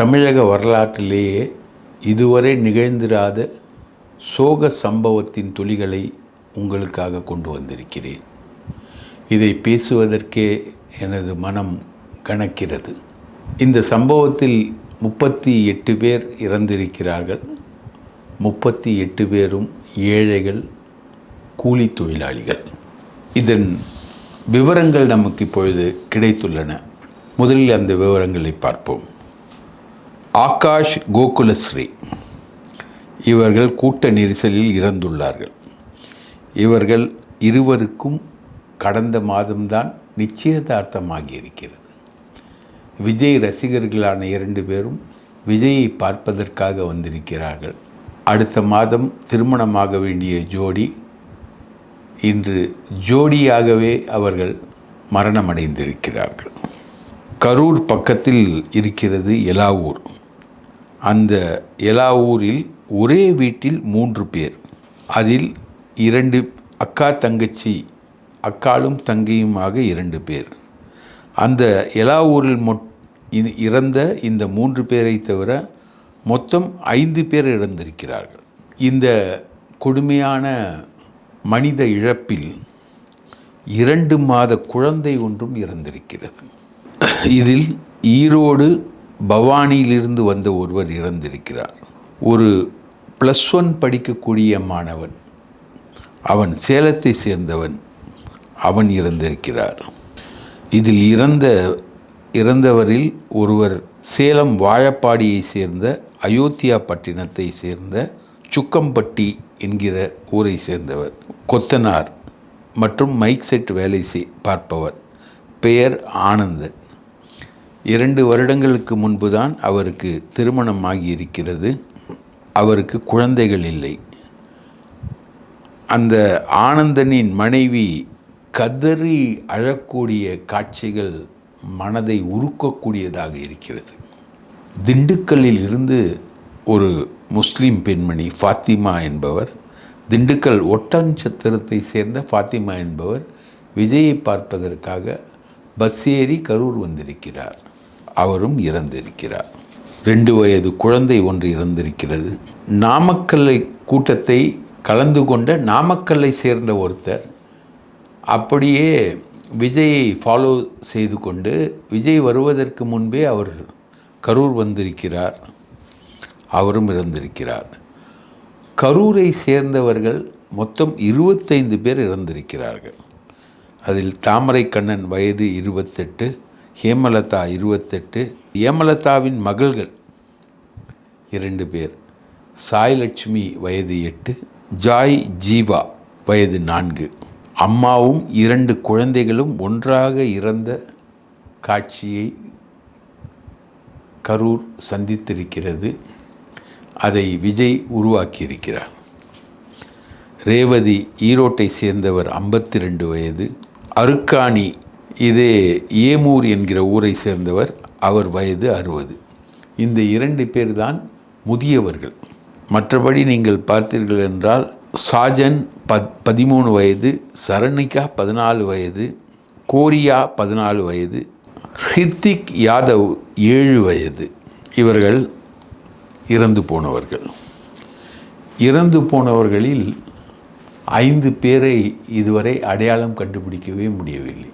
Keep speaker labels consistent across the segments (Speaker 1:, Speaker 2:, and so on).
Speaker 1: தமிழக வரலாற்றிலேயே இதுவரை நிகழ்ந்திராத சோக சம்பவத்தின் துளிகளை உங்களுக்காக கொண்டு வந்திருக்கிறேன். இதை பேசுவதற்கே எனது மனம் கணக்கிறது இந்த சம்பவத்தில் முப்பத்தி எட்டு பேர் இறந்திருக்கிறார்கள். முப்பத்தி எட்டு பேரும் ஏழைகள் கூலி தொழிலாளிகள். இதன் விவரங்கள் நமக்கு இப்பொழுது கிடைத்துள்ளன. முதலில் அந்த விவரங்களை பார்ப்போம். ஆகாஷ் கோகுலஸ்ரீ. இவர்கள் கூட்ட நெரிசலில் இறந்துள்ளார்கள். இவர்கள் இருவருக்கும் கடந்த மாதம்தான் நிச்சயதார்த்தமாகி இருக்கிறது. விஜய் ரசிகர்களான இரண்டு பேரும் விஜயை பார்ப்பதற்காக வந்திருக்கிறார்கள். அடுத்த மாதம் திருமணமாக வேண்டிய ஜோடி இன்று ஜோடியாகவே அவர்கள் மரணமடைந்திருக்கிறார்கள். கரூர் பக்கத்தில் இருக்கிறது எலாவூர். அந்த எலாவூரில் ஒரே வீட்டில் மூன்று பேர். அதில் இரண்டு அக்கா தங்கச்சி அக்காலும் தங்கையுமாக இரண்டு பேர். அந்த எலாவூரில் மொட் இ- இறந்த இந்த மூன்று பேரை தவிர மொத்தம் ஐந்து பேர் இறந்திருக்கிறார்கள். இந்த கொடுமையான மனித இழப்பில் இரண்டு மாத குழந்தை ஒன்றும் இறந்திருக்கிறது. இதில் ஈரோடு பவானியிலிருந்து வந்த ஒருவர் இறந்திருக்கிறார். ஒரு ப்ளஸ் ஒன் படிக்கக்கூடிய மாணவன். அவன் சேலத்தை சேர்ந்தவன். அவன் இறந்திருக்கிறார். இதில் இறந்த இறந்தவரில் ஒருவர் சேலம் வாழப்பாடியை சேர்ந்த அயோத்தியா பட்டினத்தை சேர்ந்த சுக்கம்பட்டி என்கிற ஊரை சேர்ந்தவர். கொத்தனார் மற்றும் மைக் செட் வேலை செய் பார்ப்பவர். பெயர் ஆனந்தன். இரண்டு வருடங்களுக்கு முன்புதான் அவருக்கு திருமணம் ஆகியிருக்கிறது. அவருக்கு குழந்தைகள் இல்லை. அந்த ஆனந்தனின் மனைவி கதறி அழக்கூடிய காட்சிகள் மனதை உருக்கக்கூடியதாக இருக்கிறது. திண்டுக்கல்லில் இருந்து ஒரு முஸ்லீம் பெண்மணி ஃபாத்திமா என்பவர் திண்டுக்கல் ஒட்டஞ்சத்திரத்தை சேர்ந்த ஃபாத்திமா என்பவர் விஜயை பார்ப்பதற்காக பஸ் ஏறி கரூர் வந்திருக்கிறார். அவரும் இறந்திருக்கிறார். ரெண்டு வயது குழந்தை ஒன்று இறந்திருக்கிறது. நாமக்கல்லை கூட்டத்தை கலந்து கொண்ட நாமக்கல்லை சேர்ந்த ஒருத்தர் அப்படியே விஜயை ஃபாலோ செய்து கொண்டு விஜய் வருவதற்கு முன்பே அவர் கரூர் வந்திருக்கிறார். அவரும் இறந்திருக்கிறார். கரூரை சேர்ந்தவர்கள் மொத்தம் இருபத்தைந்து பேர் இறந்திருக்கிறார்கள். அதில் தாமரை கண்ணன் வயது இருபத்தெட்டு ஹேமலதா இருபத்தெட்டு. ஹேமலதாவின் மகள்கள் இரண்டு பேர். சாய் லட்சுமி வயது எட்டு ஜாய் ஜீவா வயது நான்கு. அம்மாவும் இரண்டு குழந்தைகளும் ஒன்றாக இறந்த காட்சியை கரூர் சந்தித்திருக்கிறது. அதை விஜய் உருவாக்கியிருக்கிறார். ரேவதி ஈரோட்டை சேர்ந்தவர் ஐம்பத்தி ரெண்டு வயது. அருக்காணி இது ஏமூர் என்கிற ஊரை சேர்ந்தவர் அவர் வயது அறுபது. இந்த இரண்டு பேர் தான் முதியவர்கள். மற்றபடி நீங்கள் பார்த்தீர்கள் என்றால் சாஜன் பத் பதிமூணு வயது சரணிகா பதினாலு வயது கோரியா பதினாலு வயது ஹித்திக் யாதவ் ஏழு வயது. இவர்கள் இறந்து போனவர்கள். இறந்து போனவர்களில் ஐந்து பேரை இதுவரை அடையாளம் கண்டுபிடிக்கவே முடியவில்லை.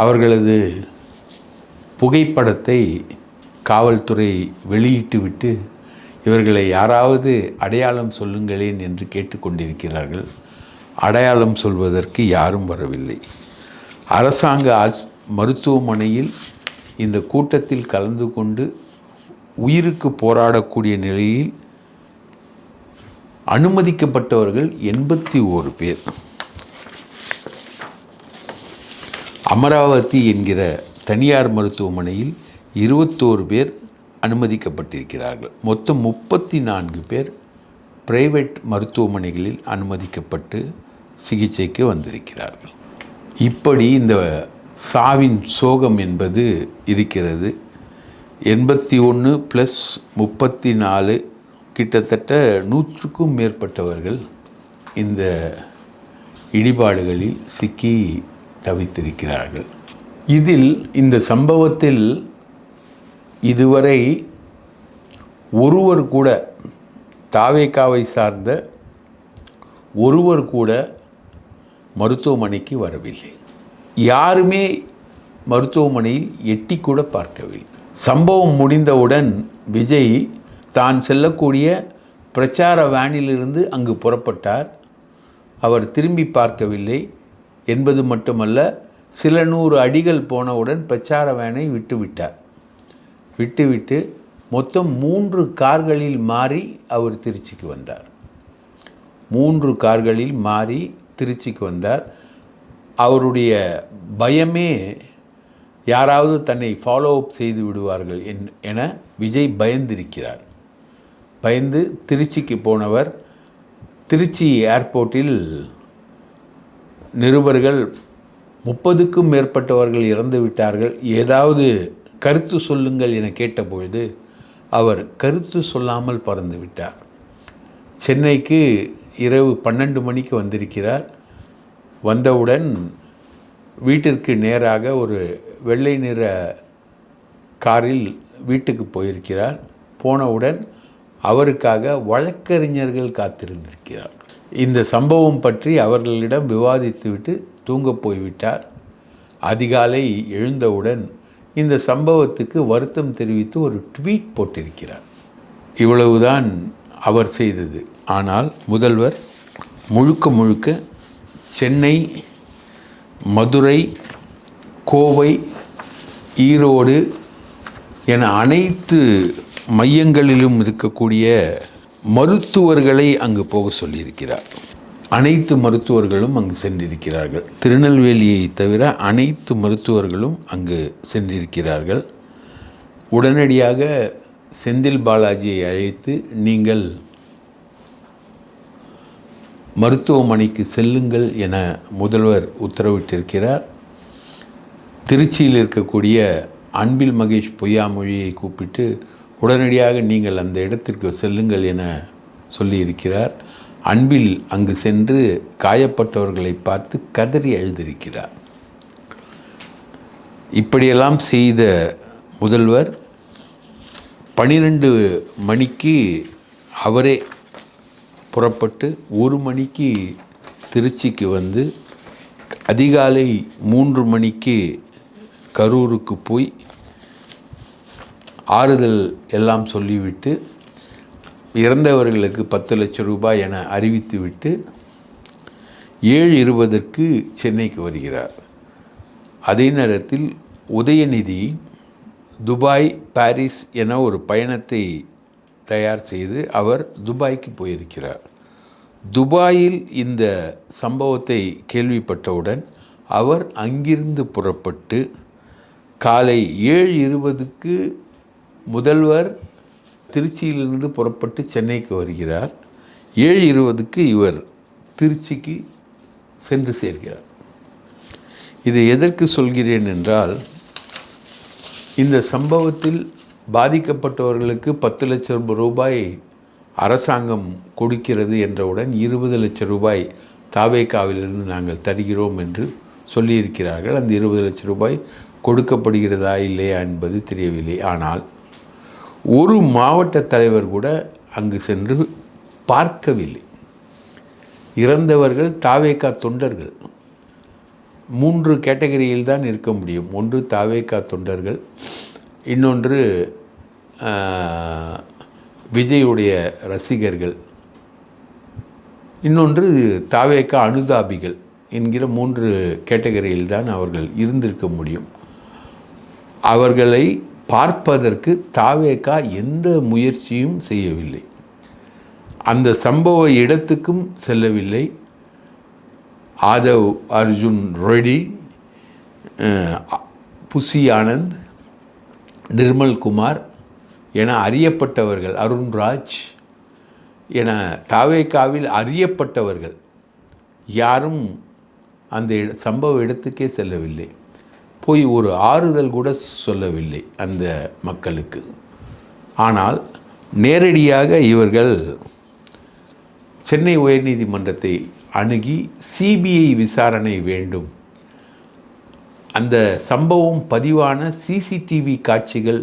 Speaker 1: அவர்களது புகைப்படத்தை காவல்துறை வெளியிட்டுவிட்டு இவர்களை யாராவது அடையாளம் சொல்லுங்களேன் என்று கேட்டுக்கொண்டிருக்கிறார்கள். அடையாளம் சொல்வதற்கு யாரும் வரவில்லை. அரசாங்க ஆஸ் மருத்துவமனையில் இந்த கூட்டத்தில் கலந்து கொண்டு உயிருக்கு போராடக்கூடிய நிலையில் அனுமதிக்கப்பட்டவர்கள் எண்பத்தி ஓரு பேர். அமராவதி என்கிற தனியார் மருத்துவமனையில் இருபத்தோரு பேர் அனுமதிக்கப்பட்டிருக்கிறார்கள். மொத்தம் முப்பத்தி நான்கு பேர் பிரைவேட் மருத்துவமனைகளில் அனுமதிக்கப்பட்டு சிகிச்சைக்கு வந்திருக்கிறார்கள். இப்படி இந்த சாவின் சோகம் என்பது இருக்கிறது. எண்பத்தி ஒன்று ப்ளஸ் முப்பத்தி நாலு கிட்டத்தட்ட நூற்றுக்கும் மேற்பட்டவர்கள் இந்த இடிபாடுகளில் சிக்கி தவித்திருக்கிறார்கள். இதில் இந்த சம்பவத்தில் இதுவரை ஒருவர் கூட தாவேக்காவை சார்ந்த ஒருவர் கூட மருத்துவமனைக்கு வரவில்லை. யாருமே மருத்துவமனையில் எட்டி கூட பார்க்கவில்லை. சம்பவம் முடிந்தவுடன் விஜய் தான் செல்லக்கூடிய பிரச்சார வேனிலிருந்து அங்கு புறப்பட்டார். அவர் திரும்பி பார்க்கவில்லை. என்பது மட்டுமல்ல சில நூறு அடிகள் போனவுடன் பிரச்சார வேனை விட்டுவிட்டார் விட்டுவிட்டு மொத்தம் மூன்று கார்களில் மாறி அவர் திருச்சிக்கு வந்தார். மூன்று கார்களில் மாறி திருச்சிக்கு வந்தார். அவருடைய பயமே யாராவது தன்னை ஃபாலோ அப் செய்து விடுவார்கள் என் என விஜய் பயந்திருக்கிறார். பயந்து திருச்சிக்கு போனவர் திருச்சி ஏர்போர்ட்டில் நிருபர்கள் முப்பதுக்கும் மேற்பட்டவர்கள் இறந்து விட்டார்கள். ஏதாவது கருத்து சொல்லுங்கள் என கேட்டபொழுது அவர் கருத்து சொல்லாமல் பறந்து விட்டார். சென்னைக்கு இரவு பன்னெண்டு மணிக்கு வந்திருக்கிறார். வந்தவுடன் வீட்டிற்கு நேராக ஒரு வெள்ளை நிற காரில் வீட்டுக்கு போயிருக்கிறார். போனவுடன் அவருக்காக வழக்கறிஞர்கள் காத்திருந்திருக்கிறார். இந்த சம்பவம் பற்றி அவர்களிடம் விவாதித்துவிட்டு தூங்கப் போய்விட்டார். அதிகாலை எழுந்தவுடன் இந்த சம்பவத்துக்கு வருத்தம் தெரிவித்து ஒரு ட்வீட் போட்டிருக்கிறார். இவ்வளவுதான் அவர் செய்தது. ஆனால் முதல்வர் முழுக்க முழுக்க சென்னை மதுரை கோவை ஈரோடு என அனைத்து மையங்களிலும் இருக்கக்கூடிய மருத்துவர்களை அங்கு போக சொல்லியிருக்கிறார். அனைத்து மருத்துவர்களும் அங்கு சென்றிருக்கிறார்கள். திருநெல்வேலியை தவிர அனைத்து மருத்துவர்களும் அங்கு சென்றிருக்கிறார்கள். உடனடியாக செந்தில் பாலாஜியை அழைத்து நீங்கள் மருத்துவமனைக்கு செல்லுங்கள் என முதல்வர் உத்தரவிட்டிருக்கிறார். திருச்சியில் இருக்கக்கூடிய அன்பில் மகேஷ் பொய்யாமொழியை கூப்பிட்டு உடனடியாக நீங்கள் அந்த இடத்திற்கு செல்லுங்கள் என சொல்லியிருக்கிறார். அன்பில் அங்கு சென்று காயப்பட்டவர்களை பார்த்து கதறி அழுதிருக்கிறார். இப்படியெல்லாம் செய்த முதல்வர் பனிரெண்டு மணிக்கு அவரே புறப்பட்டு ஒரு மணிக்கு திருச்சிக்கு வந்து அதிகாலை மூன்று மணிக்கு கரூருக்கு போய் ஆறுதல் எல்லாம் சொல்லிவிட்டு இறந்தவர்களுக்கு பத்து லட்சம் ரூபாய் என அறிவித்துவிட்டு ஏழு இருபதற்கு சென்னைக்கு வருகிறார். அதே நேரத்தில் உதயநிதி துபாய் பாரிஸ் என ஒரு பயணத்தை தயார் செய்து அவர் துபாய்க்கு போயிருக்கிறார். துபாயில் இந்த சம்பவத்தை கேள்விப்பட்டவுடன் அவர் அங்கிருந்து புறப்பட்டு காலை ஏழு இருபதுக்கு முதல்வர் திருச்சியிலிருந்து புறப்பட்டு சென்னைக்கு வருகிறார். ஏழு இருபதுக்கு இவர் திருச்சிக்கு சென்று சேர்கிறார். இதை எதற்கு சொல்கிறேன் என்றால் இந்த சம்பவத்தில் பாதிக்கப்பட்டவர்களுக்கு பத்து லட்சம் ரூபாய் அரசாங்கம் கொடுக்கிறது என்றவுடன் இருபது லட்சம் ரூபாய் தாவேக்காவிலிருந்து நாங்கள் தருகிறோம் என்று சொல்லியிருக்கிறார்கள். அந்த இருபது லட்சம் ரூபாய் கொடுக்கப்படுகிறதா இல்லையா என்பது தெரியவில்லை. ஆனால் ஒரு மாவட்ட தலைவர் கூட அங்கு சென்று பார்க்கவில்லை. இறந்தவர்கள் தாவேக்கா தொண்டர்கள். மூன்று கேட்டகரியில் தான் இருக்க முடியும். ஒன்று தாவேக்கா தொண்டர்கள் இன்னொன்று விஜயுடைய ரசிகர்கள் இன்னொன்று தாவேக்கா அனுதாபிகள் என்கிற மூன்று கேட்டகரியில் தான் அவர்கள் இருந்திருக்க முடியும். அவர்களை பார்ப்பதற்கு தாவேக்கா எந்த முயற்சியும் செய்யவில்லை. அந்த சம்பவ இடத்துக்கும் செல்லவில்லை. ஆதவ் அர்ஜுன் ரெடி புசி ஆனந்த் நிர்மல் குமார் என அறியப்பட்டவர்கள் அருண்ராஜ் என தாவேக்காவில் அறியப்பட்டவர்கள் யாரும் அந்த இட- சம்பவ இடத்துக்கே செல்லவில்லை. போய் ஒரு ஆறுதல் கூட சொல்லவில்லை அந்த மக்களுக்கு. ஆனால் நேரடியாக இவர்கள் சென்னை உயர்நீதிமன்றத்தை அணுகி சிபிஐ விசாரணை வேண்டும். அந்த சம்பவம் பதிவான சிசிடிவி காட்சிகள்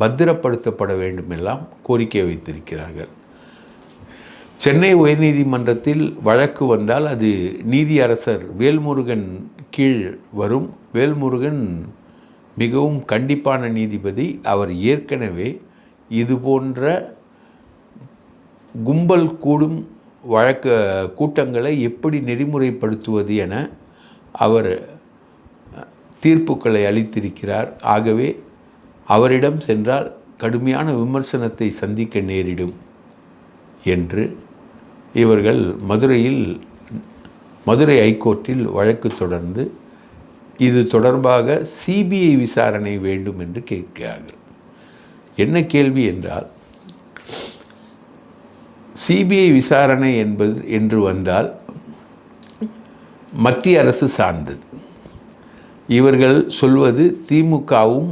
Speaker 1: பத்திரப்படுத்தப்பட வேண்டும் எல்லாம் கோரிக்கை வைத்திருக்கிறார்கள். சென்னை உயர்நீதிமன்றத்தில் வழக்கு வந்தால் அது நீதியரசர் வேல்முருகன் கீழ் வரும் வேல்முருகன் மிகவும் கண்டிப்பான நீதிபதி. அவர் ஏற்கனவே இது போன்ற கும்பல் கூடும் வழக்க கூட்டங்களை எப்படி நெறிமுறைப்படுத்துவது என அவர் தீர்ப்புகளை அளித்திருக்கிறார். ஆகவே அவரிடம் சென்றால் கடுமையான விமர்சனத்தை சந்திக்க நேரிடும் என்று இவர்கள் மதுரையில் மதுரை ஐகோர்ட்டில் வழக்கு தொடர்ந்து இது தொடர்பாக சிபிஐ விசாரணை வேண்டும் என்று கேட்கிறார்கள். என்ன கேள்வி என்றால் சிபிஐ விசாரணை என்பது என்று வந்தால் மத்திய அரசு சார்ந்தது. இவர்கள் சொல்வது திமுகவும்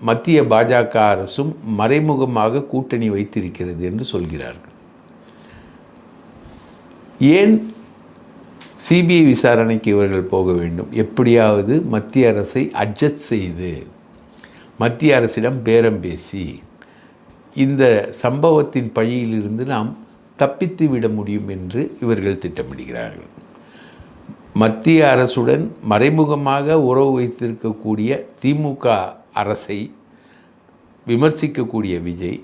Speaker 1: மத்திய பாஜக அரசும் மறைமுகமாக கூட்டணி வைத்திருக்கிறது என்று சொல்கிறார்கள். ஏன் சிபிஐ விசாரணைக்கு இவர்கள் போக வேண்டும். எப்படியாவது மத்திய அரசை அட்ஜஸ்ட் செய்து மத்திய அரசிடம் பேரம் பேசி இந்த சம்பவத்தின் பழியிலிருந்து நாம் தப்பித்து விட முடியும் என்று இவர்கள் திட்டமிடுகிறார்கள். மத்திய அரசுடன் மறைமுகமாக உறவு வைத்திருக்கக்கூடிய திமுக அரசை விமர்சிக்கக்கூடிய விஜய்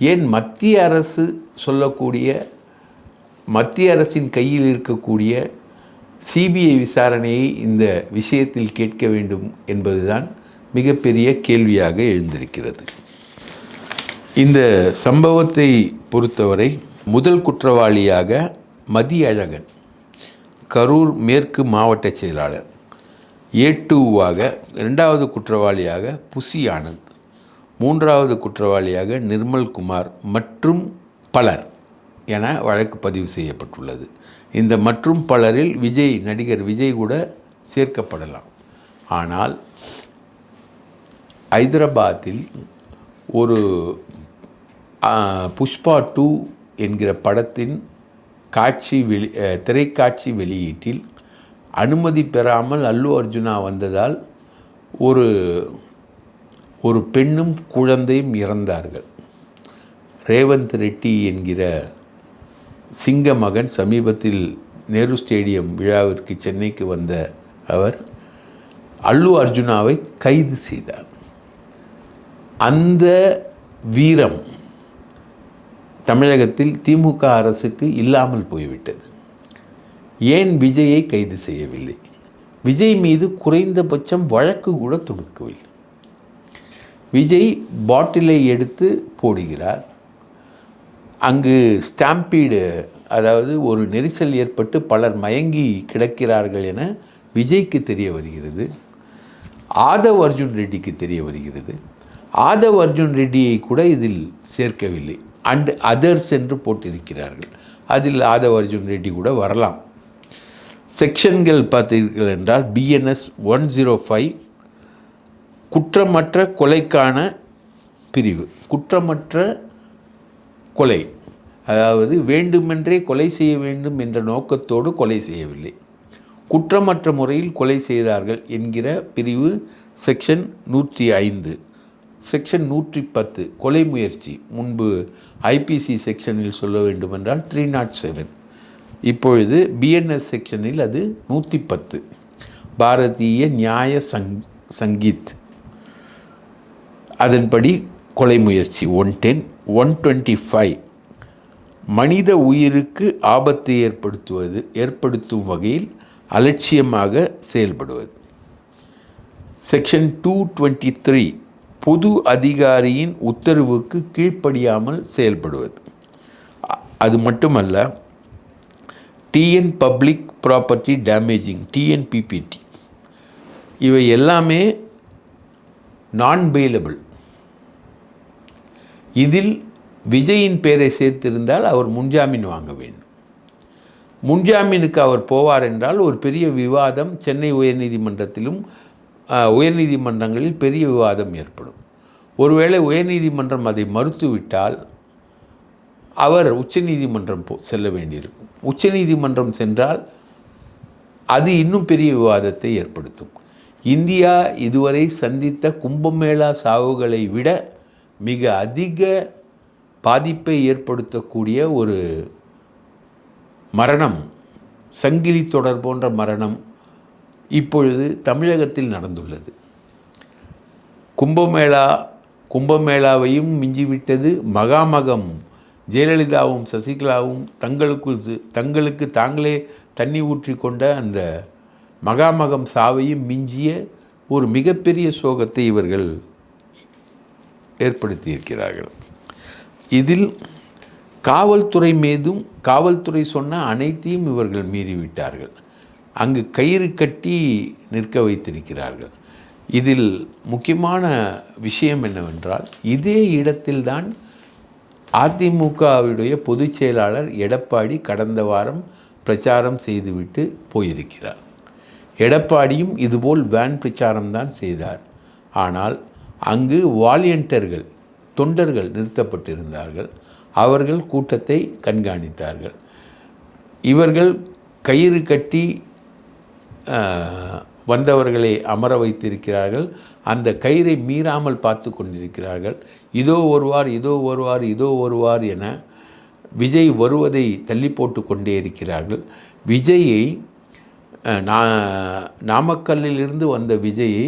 Speaker 1: ஏன் மத்திய அரசு சொல்லக்கூடிய மத்திய அரசின் கையில் இருக்கக்கூடிய சிபிஐ விசாரணையை இந்த விஷயத்தில் கேட்க வேண்டும் என்பதுதான் மிகப்பெரிய கேள்வியாக எழுந்திருக்கிறது. இந்த சம்பவத்தை பொறுத்தவரை முதல் குற்றவாளியாக மதியழகன் கரூர் மேற்கு மாவட்ட செயலாளர் ஏ டூவாக இரண்டாவது குற்றவாளியாக புசி ஆனந்த் மூன்றாவது குற்றவாளியாக நிர்மல் குமார் மற்றும் பலர். என வழக்கு பதிவு செய்யப்பட்டுள்ளது. இந்த மற்றும் பலரில் விஜய் நடிகர் விஜய் கூட சேர்க்கப்படலாம். ஆனால் ஹைதராபாத்தில் ஒரு புஷ்பா டூ என்கிற படத்தின் காட்சி வெளி திரைக்காட்சி வெளியீட்டில் அனுமதி பெறாமல் அல்லு அர்ஜுனா வந்ததால் ஒரு ஒரு பெண்ணும் குழந்தையும் இறந்தார்கள். ரேவந்த் ரெட்டி என்கிற சிங்க மகன் சமீபத்தில் நேரு ஸ்டேடியம் விழாவிற்கு சென்னைக்கு வந்த அவர் அல்லு அர்ஜுனாவை கைது செய்தார். அந்த வீரம் தமிழகத்தில் திமுக அரசுக்கு இல்லாமல் போய்விட்டது. ஏன் விஜயை கைது செய்யவில்லை? விஜய் மீது குறைந்தபட்சம் வழக்கு கூட தொடுக்கவில்லை. விஜய் பாட்டிலை எடுத்து போடுகிறார். அங்கு ஸ்டாம்பீடு அதாவது ஒரு நெரிசல் ஏற்பட்டு பலர் மயங்கி கிடக்கிறார்கள் என விஜய்க்கு தெரிய வருகிறது. ஆதவ் அர்ஜுன் ரெட்டிக்கு தெரிய வருகிறது. ஆதவ் அர்ஜுன் ரெட்டியை கூட இதில் சேர்க்கவில்லை. அண்ட் அதர்ஸ் என்று போட்டிருக்கிறார்கள். அதில் ஆதவ் அர்ஜுன் ரெட்டி கூட வரலாம். செக்ஷன்கள் பார்த்தீர்கள் என்றால் பிஎன்எஸ் ஒன் ஜீரோ ஃபைவ் குற்றமற்ற கொலைக்கான பிரிவு. குற்றமற்ற கொலை. அதாவது வேண்டுமென்றே கொலை செய்ய வேண்டும் என்ற நோக்கத்தோடு கொலை செய்யவில்லை. குற்றமற்ற முறையில் கொலை செய்தார்கள் என்கிற பிரிவு செக்ஷன் நூற்றி ஐந்து. செக்ஷன் நூற்றி பத்து கொலை முயற்சி. முன்பு ஐபிசி செக்ஷனில் சொல்ல வேண்டுமென்றால் த்ரீ நாட் செவன். இப்பொழுது பிஎன்எஸ் செக்ஷனில் அது நூற்றி பத்து. பாரதிய நியாய சங் சங்கீத். அதன்படி கொலை முயற்சி. One ten one twenty five மனித உயிருக்கு ஆபத்தை ஏற்படுத்துவது ஏற்படுத்தும் வகையில் அலட்சியமாக செயல்படுவது. செக்ஷன் டூ டுவெண்ட்டி த்ரீ பொது அதிகாரியின் உத்தரவுக்கு கீழ்ப்படியாமல் செயல்படுவது. அது மட்டுமல்ல TN public property damaging TNPPDT இவை எல்லாமே நான் பெயிலபிள் இதில் விஜயின் பெயரை சேர்த்திருந்தால் அவர் முன்ஜாமீன் வாங்க வேண்டும். முன்ஜாமீனுக்கு அவர் போவார் என்றால் ஒரு பெரிய விவாதம் சென்னை உயர்நீதிமன்றத்திலும் உயர்நீதிமன்றங்களில் பெரிய விவாதம் ஏற்படும். ஒருவேளை உயர்நீதிமன்றம் அதை மறுத்துவிட்டால் அவர் உச்சநீதிமன்றம் போ செல்ல வேண்டியிருக்கும். உச்சநீதிமன்றம் சென்றால் அது இன்னும் பெரிய விவாதத்தை ஏற்படுத்தும். இந்தியா இதுவரை சந்தித்த கும்பமேளா சாவுகளை விட மிக அதிக பாதிப்பை ஏற்படுத்தக்கூடிய ஒரு மரணம் சங்கிலி தொடர் போன்ற மரணம் இப்பொழுது தமிழகத்தில் நடந்துள்ளது. கும்பமேளா கும்பமேளாவையும் மிஞ்சிவிட்டது மகாமகம். ஜெயலலிதாவும் சசிகலாவும் தங்களுக்குள் தங்களுக்கு தாங்களே தண்ணி ஊற்றி கொண்ட அந்த மகாமகம் சாவையும் மிஞ்சிய ஒரு மிகப்பெரிய சோகத்தை இவர்கள் ஏற்படுத்தியிருக்கிறார்கள். இதில் காவல்துறை மீதும் காவல்துறை சொன்ன அனைத்தையும் இவர்கள் மீறிவிட்டார்கள். அங்கு கயிறு கட்டி நிற்க வைத்திருக்கிறார்கள். இதில் முக்கியமான விஷயம் என்னவென்றால் இதே இடத்தில்தான் அதிமுகவுடைய பொதுச் செயலாளர் எடப்பாடி கடந்த வாரம் பிரச்சாரம் செய்துவிட்டு போயிருக்கிறார். எடப்பாடியும் இதுபோல் வேன் பிரச்சாரம்தான் செய்தார். ஆனால் அங்கு வாலியண்டர்கள் தொண்டர்கள் நிறுத்தப்பட்டிருந்தார்கள். அவர்கள் கூட்டத்தை கண்காணித்தார்கள். இவர்கள் கயிறு கட்டி வந்தவர்களை அமர வைத்திருக்கிறார்கள். அந்த கயிறை மீறாமல் பார்த்து கொண்டிருக்கிறார்கள். இதோ ஒருவார் இதோ ஒருவார் இதோ ஒருவார் என விஜய் வருவதை தள்ளி போட்டு கொண்டே இருக்கிறார்கள். விஜயை நாமக்கல்லிலிருந்து வந்த விஜயை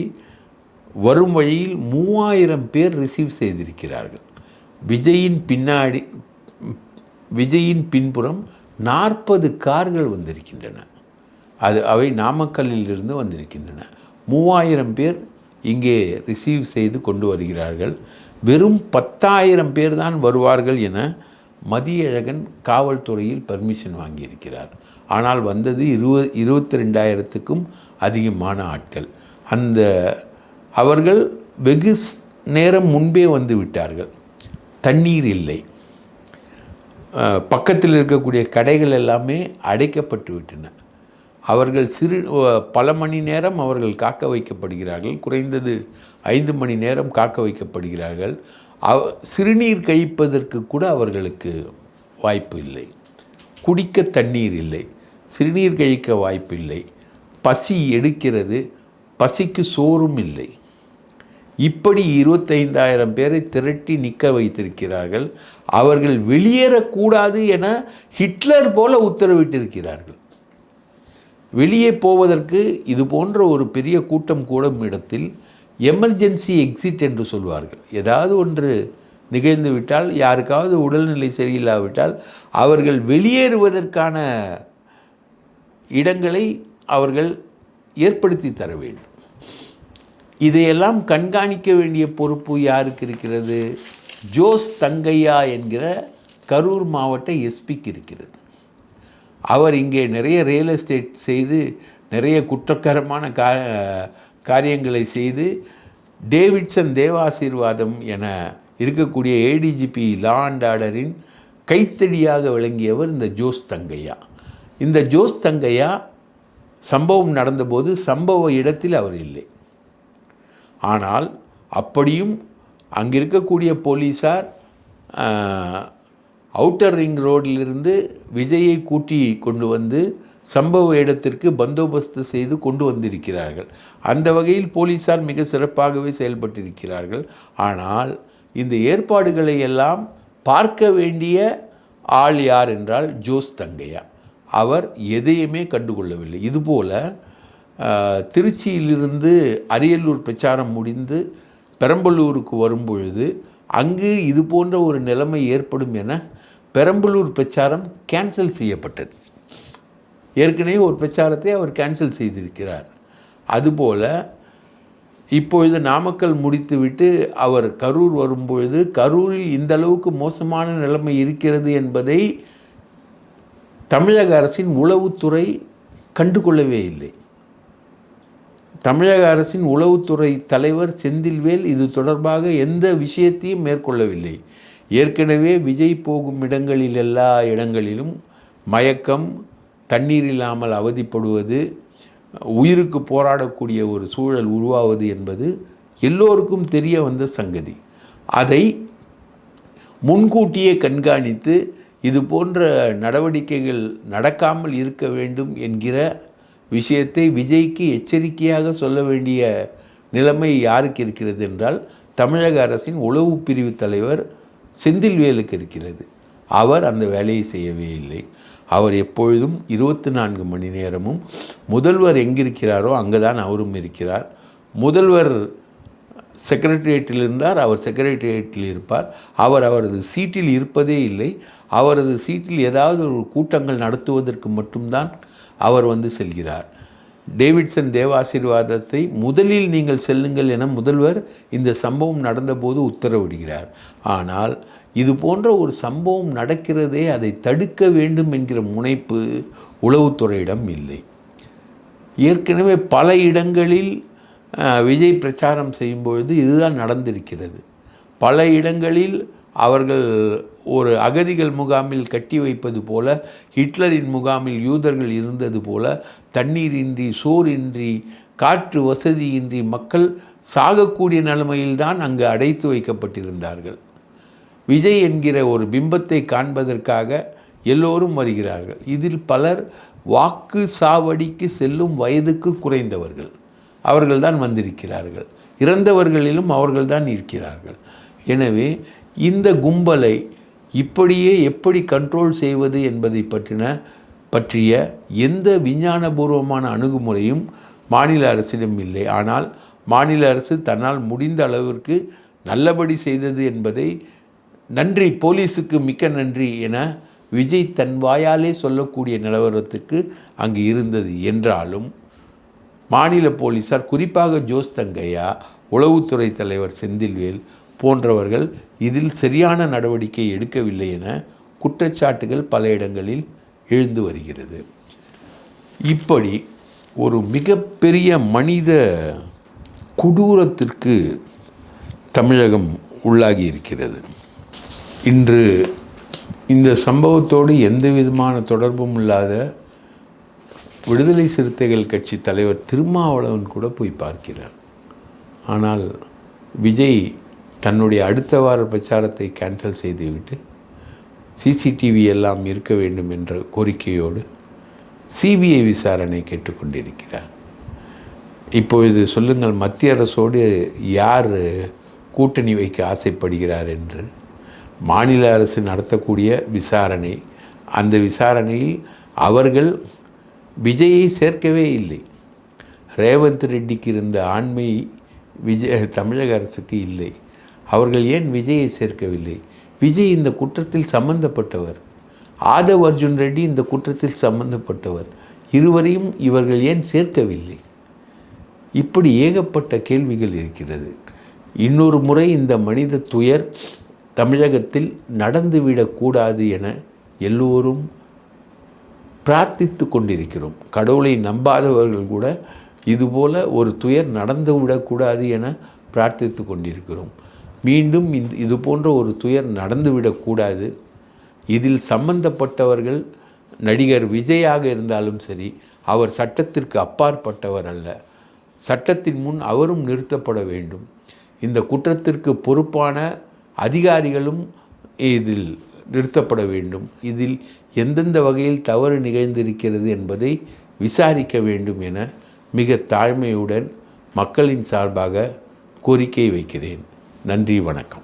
Speaker 1: வரும் வழியில் மூவாயிரம் பேர் ரிசீவ் செய்திருக்கிறார்கள். விஜயின் பின்னாடி விஜயின் பின்புறம் நாற்பது கார்கள் வந்திருக்கின்றன. அது அவை நாமக்கல்லில் இருந்து வந்திருக்கின்றன. மூவாயிரம் பேர் இங்கே ரிசீவ் செய்து கொண்டு வருகிறார்கள். வெறும் பத்தாயிரம் பேர் தான் வருவார்கள் என மதியழகன் காவல்துறையில் பர்மிஷன் வாங்கியிருக்கிறார். ஆனால் வந்தது இருபது இருபத்தி ரெண்டாயிரத்துக்கும் அதிகமான ஆட்கள். அந்த அவர்கள் வெகு நேரம் முன்பே வந்து விட்டார்கள். தண்ணீர் இல்லை. பக்கத்தில் இருக்கக்கூடிய கடைகள் எல்லாமே அடைக்கப்பட்டு விட்டன. அவர்கள் சிறு பல மணி நேரம் அவர்கள் காக்க வைக்கப்படுகிறார்கள். குறைந்தது ஐந்து மணி நேரம் காக்க வைக்கப்படுகிறார்கள். அவ சிறுநீர் கழிப்பதற்கு கூட அவர்களுக்கு வாய்ப்பு இல்லை. குடிக்க தண்ணீர் இல்லை. சிறுநீர் கழிக்க வாய்ப்பில்லை பசி எடுக்கிறது. பசிக்கு சோறும் இல்லை. இப்படி இருபத்தைந்தாயிரம் பேரை திரட்டி நிற்க வைத்திருக்கிறார்கள். அவர்கள் வெளியேறக்கூடாது என ஹிட்லர் போல உத்தரவிட்டிருக்கிறார்கள். வெளியே போவதற்கு இது போன்ற ஒரு பெரிய கூட்டம் கூடும் இடத்தில் எமர்ஜென்சி எக்ஸிட் என்று சொல்வார்கள். ஏதாவது ஒன்று நிகழ்ந்து விட்டால் யாருக்காவது உடல்நிலை சரியில்லாவிட்டால் அவர்கள் வெளியேறுவதற்கான இடங்களை அவர்கள் ஏற்படுத்தி தர வேண்டும். இதையெல்லாம் கண்காணிக்க வேண்டிய பொறுப்பு யாருக்கு இருக்கிறது? ஜோஸ் தங்கையா என்கிற கரூர் மாவட்ட எஸ்பிக்கு இருக்கிறது. அவர் இங்கே நிறைய ரியல் எஸ்டேட் செய்து நிறைய குற்றக்கரமான கா காரியங்களை செய்து டேவிட்சன் தேவாசீர்வாதம் என இருக்கக்கூடிய ஏடிஜிபி லா அண்ட் ஆர்டரின் கைத்தடியாக விளங்கியவர் இந்த ஜோஸ் தங்கையா. இந்த ஜோஸ் தங்கையா சம்பவம் நடந்தபோது சம்பவ இடத்தில் அவர் இல்லை. ஆனால் அப்படியும் அங்கே இருக்கக்கூடிய போலீஸார் அவுட்டர் ரிங் ரோடிலிருந்து விஜயை கூட்டி கொண்டு வந்து சம்பவ இடத்திற்கு பந்தோபஸ்து செய்து கொண்டு வந்திருக்கிறார்கள். அந்த வகையில் போலீஸார் மிக சிறப்பாகவே செயல்பட்டிருக்கிறார்கள். ஆனால் இந்த ஏற்பாடுகளை எல்லாம் பார்க்க வேண்டிய ஆள் யார் என்றால் ஜோஸ் தங்கையா. அவர் எதையுமே கண்டுகொள்ளவில்லை. இதுபோல் திருச்சியிலிருந்து அரியலூர் பிரச்சாரம் முடிந்து பெரம்பலூருக்கு வரும்பொழுது அங்கு இது போன்ற ஒரு நிலைமை ஏற்படும் என பெரம்பலூர் பிரச்சாரம் கேன்சல் செய்யப்பட்டது. ஏற்கனவே ஒரு பிரச்சாரத்தை அவர் கேன்சல் செய்திருக்கிறார். அதுபோல் இப்பொழுது நாமக்கல் முடித்துவிட்டு அவர் கரூர் வரும்பொழுது கரூரில் இந்த அளவுக்கு மோசமான நிலைமை இருக்கிறது என்பதை தமிழக அரசின் உளவுத்துறை கண்டுகொள்ளவே இல்லை. தமிழக அரசின் உளவுத்துறை தலைவர் செந்தில்வேல் இது தொடர்பாக எந்த விஷயத்தையும் மேற்கொள்ளவில்லை. ஏற்கனவே விஜய் போகும் இடங்களில் எல்லா இடங்களிலும் மயக்கம் தண்ணீர் இல்லாமல் அவதிப்படுவது உயிருக்கு போராடக்கூடிய ஒரு சூழல் உருவாவது என்பது எல்லோருக்கும் தெரிய வந்த சங்கதி. அதை முன்கூட்டியே கண்காணித்து இது போன்ற நடவடிக்கைகள் நடக்காமல் இருக்க வேண்டும் என்கிற விஷயத்தை விஜய்க்கு எச்சரிக்கையாக சொல்ல வேண்டிய நிலைமை யாருக்கு இருக்கிறது என்றால் தமிழக அரசின் உளவு பிரிவு தலைவர் செந்தில்வேலுக்கு இருக்கிறது. அவர் அந்த வேலையை செய்யவே இல்லை. அவர் எப்பொழுதும் இருபத்தி நான்கு மணி நேரமும் முதல்வர் எங்கிருக்கிறாரோ அங்கே தான் அவரும் இருக்கிறார். முதல்வர் செக்ரட்டரியேட்டில் இருந்தார் அவர் செக்ரட்டரியேட்டில் இருப்பார். அவர் அவரது சீட்டில் இருப்பதே இல்லை. அவரது சீட்டில் ஏதாவது ஒரு கூட்டங்கள் நடத்துவதற்கு மட்டும்தான் அவர் வந்து செல்கிறார். டேவிட்சன் தேவாசீர்வாதத்தை முதலில் நீங்கள் செல்லுங்கள் என முதல்வர் இந்த சம்பவம் நடந்தபோது உத்தரவிடுகிறார். ஆனால் இது போன்ற ஒரு சம்பவம் நடக்கிறதே அதை தடுக்க வேண்டும் என்கிற முனைப்பு உளவுத்துறையிடம் இல்லை. ஏற்கனவே பல இடங்களில் விஜய் பிரச்சாரம் செய்யும்பொழுது இதுதான் நடந்திருக்கிறது. பல இடங்களில் அவர்கள் ஒரு அகதிகள் முகாமில் கட்டி வைப்பது போல ஹிட்லரின் முகாமில் யூதர்கள் இருந்தது போல தண்ணீரின்றி சோறின்றி காற்று வசதியின்றி மக்கள் சாகக்கூடிய நிலைமையில்தான் அங்கு அடைத்து வைக்கப்பட்டிருந்தார்கள். விஜய் என்கிற ஒரு பிம்பத்தை காண்பதற்காக எல்லோரும் வருகிறார்கள். இதில் பலர் வாக்கு சாவடிக்கு செல்லும் வயதுக்கு குறைந்தவர்கள். அவர்கள்தான் வந்திருக்கிறார்கள். இறந்தவர்களிலும் அவர்கள்தான் இருக்கிறார்கள். எனவே இந்த கும்பலை இப்படியே எப்படி கண்ட்ரோல் செய்வது என்பதை பற்றின பற்றிய எந்த விஞ்ஞானபூர்வமான அணுகுமுறையும் மாநில அரசிடம் இல்லை. ஆனால் மாநில அரசு தன்னால் முடிந்த அளவிற்கு நல்லபடி செய்தது என்பதை நன்றி போலீஸுக்கு மிக்க நன்றி என விஜய் தன் வாயாலே சொல்லக்கூடிய நிலவரத்துக்கு அங்கு இருந்தது. என்றாலும் மாநில போலீஸார் குறிப்பாக ஜோஸ் தங்கையா உளவுத்துறை தலைவர் செந்தில்வேல் போன்றவர்கள் இதில் சரியான நடவடிக்கை எடுக்கவில்லை என குற்றச்சாட்டுகள் பல இடங்களில் எழுந்து வருகிறது. இப்படி ஒரு மிகப்பெரிய மனித கொடூரத்திற்கு தமிழகம் உள்ளாகி இருக்கிறது. இன்று இந்த சம்பவத்தோடு எந்த விதமான தொடர்பும் இல்லாத விடுதலை சிறுத்தைகள் கட்சி தலைவர் திருமாவளவன் கூட போய் பார்க்கிறார். ஆனால் விஜய் தன்னுடைய அடுத்த வார பிரச்சாரத்தை கேன்சல் செய்துவிட்டு சிசிடிவி எல்லாம் இருக்க வேண்டும் என்ற கோரிக்கையோடு சிபிஐ விசாரணை கேட்டுக்கொண்டிருக்கிறார். இப்பொழுது சொல்லுங்கள் மத்திய அரசோடு யார் கூட்டணி வைக்க ஆசைப்படுகிறார் என்று மாநில அரசு நடத்தக்கூடிய விசாரணை அந்த விசாரணையில் அவர்கள் விஜயை சேர்க்கவே இல்லை. ரேவந்த் ரெட்டிக்கு இருந்த ஆண்மை விஜய் தமிழக அரசுக்கு இல்லை. அவர்கள் ஏன் விஜயை சேர்க்கவில்லை? விஜய் இந்த குற்றத்தில் சம்பந்தப்பட்டவர். ஆதவ் அர்ஜுன் ரெட்டி இந்த குற்றத்தில் சம்பந்தப்பட்டவர். இருவரையும் இவர்கள் ஏன் சேர்க்கவில்லை? இப்படி ஏகப்பட்ட கேள்விகள் இருக்கிறது. இன்னொரு முறை இந்த மனித துயர் தமிழகத்தில் நடந்துவிடக்கூடாது என எல்லோரும் பிரார்த்தித்து கொண்டிருக்கிறோம். கடவுளை நம்பாதவர்கள் கூட இதுபோல ஒரு துயர் நடந்து விடக்கூடாது என பிரார்த்தித்து கொண்டிருக்கிறோம். மீண்டும் இந்த இது போன்ற ஒரு துயர் நடந்துவிடக்கூடாது இதில் சம்பந்தப்பட்டவர்கள் நடிகர் விஜயாக இருந்தாலும் சரி அவர் சட்டத்திற்கு அப்பாற்பட்டவர் அல்ல. சட்டத்தின் முன் அவரும் நிறுத்தப்பட வேண்டும். இந்த குற்றத்திற்கு பொறுப்பான அதிகாரிகளும் இதில் நிறுத்தப்பட வேண்டும். இதில் எந்தெந்த வகையில் தவறு நிகழ்ந்திருக்கிறது என்பதை விசாரிக்க வேண்டும் என மிக தாழ்மையுடன் மக்களின் சார்பாக கோரிக்கை வைக்கிறேன். நன்றி வணக்கம்.